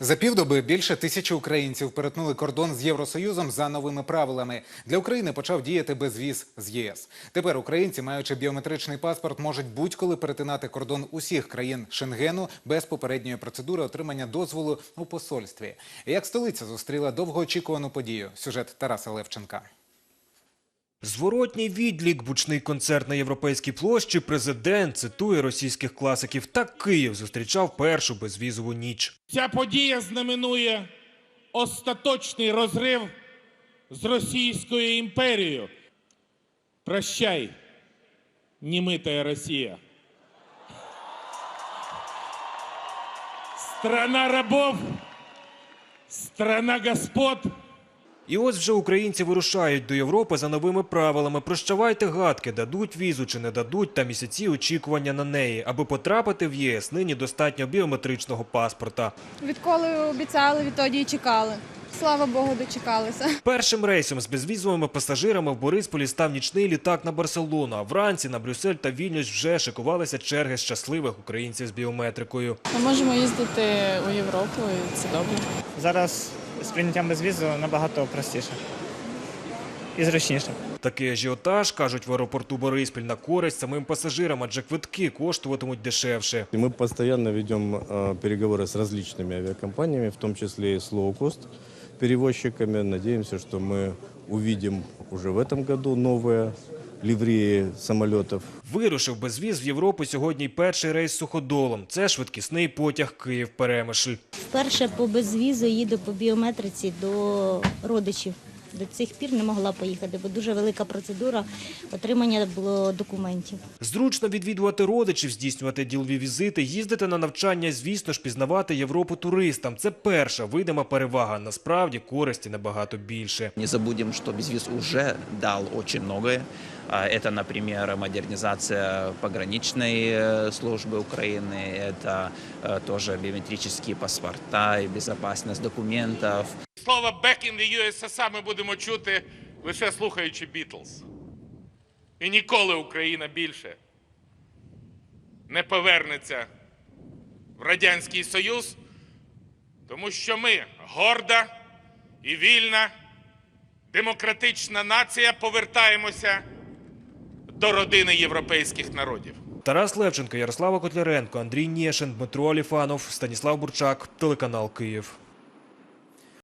За півдоби більше тисячі українців перетнули кордон з Євросоюзом за новими правилами. Для України почав діяти безвіз з єС. Тепер українці, маючи біометричний паспорт, можуть будь-коли перетинати кордон усіх країн Шенгену без попередньої процедури отримання дозволу у посольстві. Як столиця зустріла довгоочікувану подію? Сюжет Тараса Левченка. Зворотній відлік, бучний концерт на європейській площі. Президент цитує російських класиків. Так Київ зустрічав першу безвізову ніч. Ця подія знаменує остаточний розрив з Російською імперією. Прощай, немитая Росія. Страна рабов, страна господ. І ось вже українці вирушають до Європи за новими правилами. Прощавайте гадки, дадуть візу чи не дадуть, та місяці очікування на неї. Аби потрапити в ЄС, нині достатньо біометричного паспорта. Відколи обіцяли, відтоді і чекали. Слава Богу, дочекалися. Першим рейсом з безвізовими пасажирами в Борисполі став нічний літак на Барселону. А вранці на Брюссель та Вільнюс вже шикувалися черги щасливих українців з біометрикою. Ми можемо їздити у Європу, і це добре. Зараз з прийняттям безвізу набагато простіше і зручніше. Такий ажіотаж, кажуть в аеропорту Бориспіль, на користь самим пасажирам, адже квитки коштуватимуть дешевше. И мы постоянно ведем э, переговоры с различными авиакомпаниями, в том числе и с low-cost перевозчиками. Надеемся, что мы увидим уже в этом году новые ливреи самолетов. Вирушив безвіз в Європу сьогодні й перший рейс суходолом. Це швидкісний потяг Київ-Перемишль. Вперше по безвізу їду по біометриці до родичів До цих пір не могла поїхати, бо дуже велика процедура отримання було документів. Зручно відвідувати родичів, здійснювати ділові візити, їздити на навчання, звісно ж, пізнавати Європу туристам. Це перша видима перевага. Насправді користі набагато більше. Не забудем, что безвиз уже дал очень многое. А, Это, например, модернизация пограничной э, службы Украины, это э, тоже биометрические паспорта и безопасность документов. Слово «back in the USSR» ми будемо чути лише слухаючи Бітлз. І ніколи Україна більше не повернеться в Радянський Союз, тому що ми горда і вільна демократична нація повертаємося до родини європейських народів. Тарас Левченко, Ярослава Котляренко, Андрій Нєшин, Дмитро Аліфанов, Станіслав Бурчак, телеканал Київ.